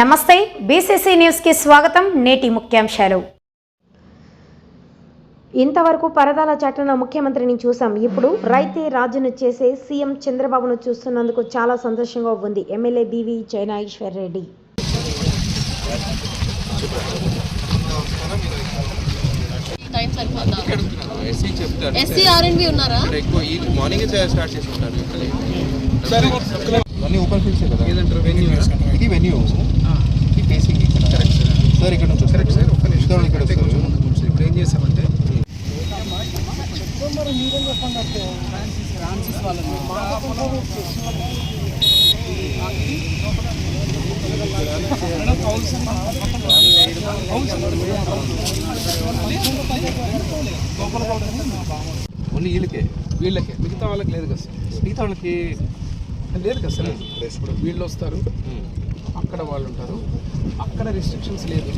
నమస్తే బీసీసీ న్యూస్కి స్వాగతం నేటి ముఖ్యాంశాలు. ఇంతవరకు పరదాల చాటున ముఖ్యమంత్రిని చూసాం. ఇప్పుడు రైతే రాజును చేసే సీఎం చంద్రబాబును చూస్తున్నందుకు చాలా సంతోషంగా ఉంది. MLA BV Jayanageshwar Reddy. SC చెప్తారు. ఎస్సీ ఆర్ఎండ్బి ఉన్నారా? ఇక్కడ ఎక్కువ ఈ మార్నింగ్ స్టార్ట్ అన్ని ఓపెన్ ఫీల్డ్స్ కదా? ఇది వెన్యూ ఇది ఫేసింగ్ ఇక్కడ. సార్ ఇక్కడ నుంచి కరెక్ట్ సార్ ఒక్క నిమిషం ఇక్కడ ఇప్పుడు ఏం చేసామంటే ఓన్లీ వీళ్ళకే. వీళ్ళకే. మిగతా వాళ్ళకి లేదు కదా మిగతా వాళ్ళకి లేదు కదా సార్. ఇప్పుడు వీళ్ళు వస్తారు. అక్కడ వాళ్ళు ఉంటారు. అక్కడ రిస్ట్రిక్షన్స్ లేదు.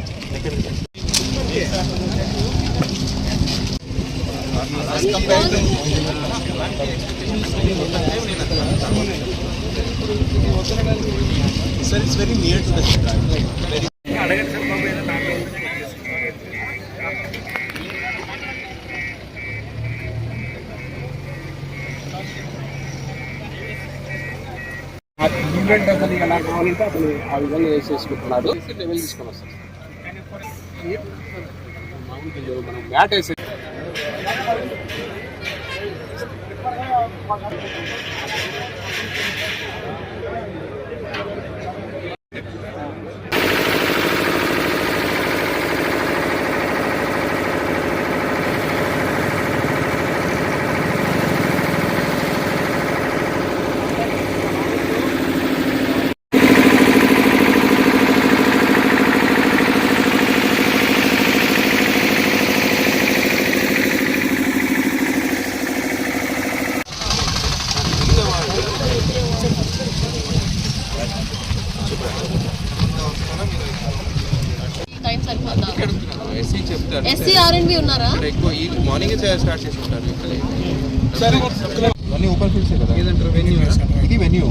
Sir it's very near to event అసలు ఎలా కావాలంటే అతను ఆ విధంగా వేసేసుకుంటున్నాడు లెవెల్ తీసుకొని వస్తాం మనం మ్యాట్ వేసే టైం సరిపోతా ఎస్సీ ఎస్సీ ఆర్ఎండ్బి ఉన్నారా? ఇక్కడ ఎక్కువ ఈ మార్నింగ్ స్టార్ట్ చేసి ఉంటారు అన్ని ఓపెన్ ఫీల్డ్స్ కదా? ఇది వెన్యూ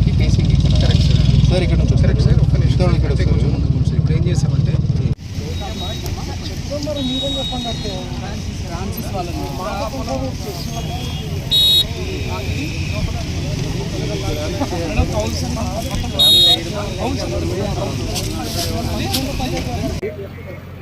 ఇది ఫేసింగ్ ఇక్కడ సార్ ఇక్కడ నుంచి కరెక్ట్ సార్ ఒక్క నిమిషం ఇక్కడ వస్తారు ఇప్పుడు ఏం చేసామంటే మ్యాట్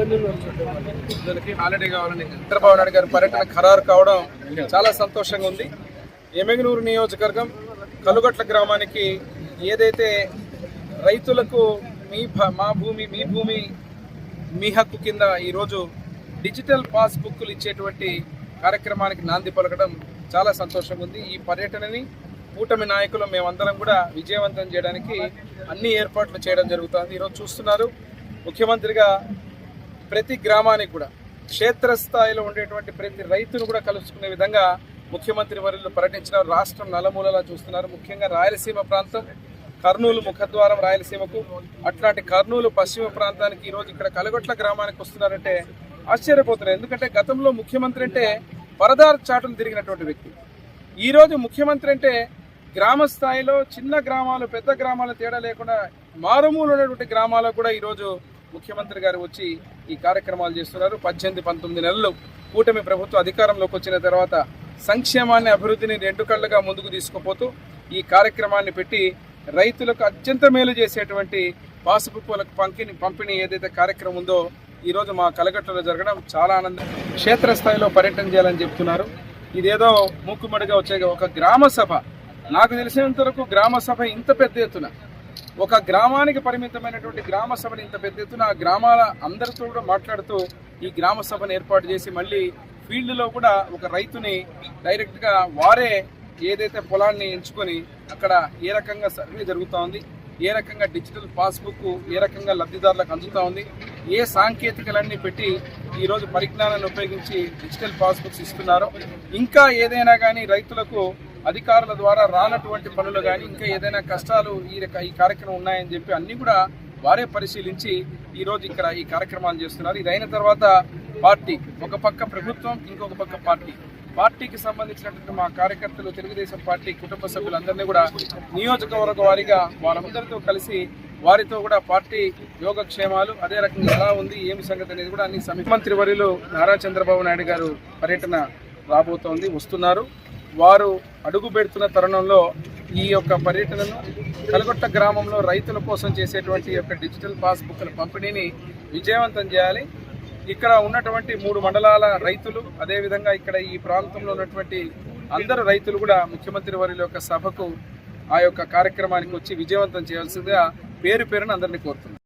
పిల్లలకి హాలిడే కావాలని చంద్రబాబు నాయుడు గారి పర్యటన ఖరారు కావడం చాలా సంతోషంగా ఉంది. ఎమ్మెగనూరు నియోజకవర్గం కలుగట్ల గ్రామానికి ఏదైతే రైతులకు మీ మా భూమి మీ భూమి మీ హక్కు కింద ఈరోజు డిజిటల్ పాస్బుక్లు ఇచ్చేటువంటి కార్యక్రమానికి నాంది పలకడం చాలా సంతోషంగా ఉంది. ఈ పర్యటనని కూటమి నాయకులు మేమందరం కూడా విజయవంతం చేయడానికి అన్ని ఏర్పాట్లు చేయడం జరుగుతుంది. ఈరోజు చూస్తున్నారు ముఖ్యమంత్రిగా ప్రతి గ్రామానికి కూడా క్షేత్రస్థాయిలో ఉండేటువంటి ప్రతి రైతును కూడా కలుసుకునే విధంగా ముఖ్యమంత్రి వర్యులు పర్యటించిన రాష్ట్రం నలమూలలా చూస్తున్నారు. ముఖ్యంగా రాయలసీమ ప్రాంతం కర్నూలు ముఖద్వారం రాయలసీమకు అట్లాంటి కర్నూలు పశ్చిమ ప్రాంతానికి ఈరోజు ఇక్కడ కలగొట్ల గ్రామానికి వస్తున్నారంటే ఆశ్చర్యపోతున్నారు. ఎందుకంటే గతంలో ముఖ్యమంత్రి అంటే పరదార చాటులు తిరిగినటువంటి వ్యక్తి. ఈరోజు ముఖ్యమంత్రి అంటే గ్రామ స్థాయిలో చిన్న గ్రామాలు పెద్ద గ్రామాలు తేడా లేకుండా మారుమూలు ఉన్నటువంటి గ్రామాలకు కూడా ఈరోజు ముఖ్యమంత్రి గారు వచ్చి ఈ కార్యక్రమాలు చేస్తున్నారు. పద్దెనిమిది పంతొమ్మిది నెలలు కూటమి ప్రభుత్వం అధికారంలోకి వచ్చిన తర్వాత సంక్షేమాన్ని అభివృద్ధిని రెండు కళ్ళుగా ముందుకు తీసుకుపోతూ ఈ కార్యక్రమాన్ని పెట్టి రైతులకు అత్యంత మేలు చేసేటువంటి పాసుబుక్కులకు పంపిణీ పంపిణీ ఏదైతే కార్యక్రమం ఉందో ఈరోజు మా కలగట్టలో జరగడం చాలా ఆనందం. క్షేత్రస్థాయిలో పర్యటన చేయాలని చెప్తున్నారు. ఇదేదో మూకుమ్మడిగా వచ్చే ఒక గ్రామ సభ. నాకు తెలిసినంత వరకు గ్రామ సభ ఇంత పెద్ద ఎత్తున ఒక గ్రామానికి పరిమితమైనటువంటి గ్రామ సభని ఇంత పెద్ద ఎత్తున గ్రామాల అందరితో కూడా మాట్లాడుతూ ఈ గ్రామ సభను ఏర్పాటు చేసి మళ్ళీ ఫీల్డ్లో కూడా ఒక రైతుని డైరెక్ట్గా వారే ఏదైతే పొలాన్ని ఎంచుకొని అక్కడ ఏ రకంగా సర్వే జరుగుతూ ఉంది ఏ రకంగా డిజిటల్ పాస్బుక్ ఏ రకంగా లబ్ధిదారులకు అందుతూ ఉంది ఏ సాంకేతికలన్నీ పెట్టి ఈరోజు పరిజ్ఞానాన్ని ఉపయోగించి డిజిటల్ పాస్బుక్స్ ఇస్తున్నారో ఇంకా ఏదైనా కానీ రైతులకు అధికారుల ద్వారా రానటువంటి పనులు కానీ ఇంకా ఏదైనా కష్టాలు ఈ రక- ఈ కార్యక్రమం ఉన్నాయని చెప్పి అన్నీ కూడా వారే పరిశీలించి ఈరోజు ఇక్కడ ఈ కార్యక్రమాలు చేస్తున్నారు. ఇది అయిన తర్వాత పార్టీ ఒక పక్క ప్రభుత్వం ఇంకొక పక్క పార్టీ. పార్టీకి సంబంధించినటువంటి మా కార్యకర్తలు తెలుగుదేశం పార్టీ కుటుంబ సభ్యులందరినీ కూడా నియోజకవర్గ వారిగా వారందరితో కలిసి వారితో కూడా పార్టీ యోగక్షేమాలు అదే రకంగా ఎలా ఉంది ఏమి సంగతి అనేది కూడా అన్ని సమీ- ముఖ్యమంత్రి వర్యులు నారా చంద్రబాబు నాయుడు గారు పర్యటన రాబోతోంది వస్తున్నారు. వారు అడుగు పెడుతున్న తరుణంలో ఈ యొక్క పర్యటనను కలగొట్ట గ్రామంలో రైతుల కోసం చేసేటువంటి యొక్క డిజిటల్ పాస్బుక్ల పంపిణీని విజయవంతం చేయాలి. ఇక్కడ ఉన్నటువంటి మూడు మండలాల రైతులు అదేవిధంగా ఇక్కడ ఈ ప్రాంతంలో ఉన్నటువంటి అందరు రైతులు కూడా ముఖ్యమంత్రి వారి యొక్క సభకు ఆ యొక్క కార్యక్రమానికి వచ్చి విజయవంతం చేయాల్సిందిగా పేరు పేరున అందరినీ కోరుతున్నాను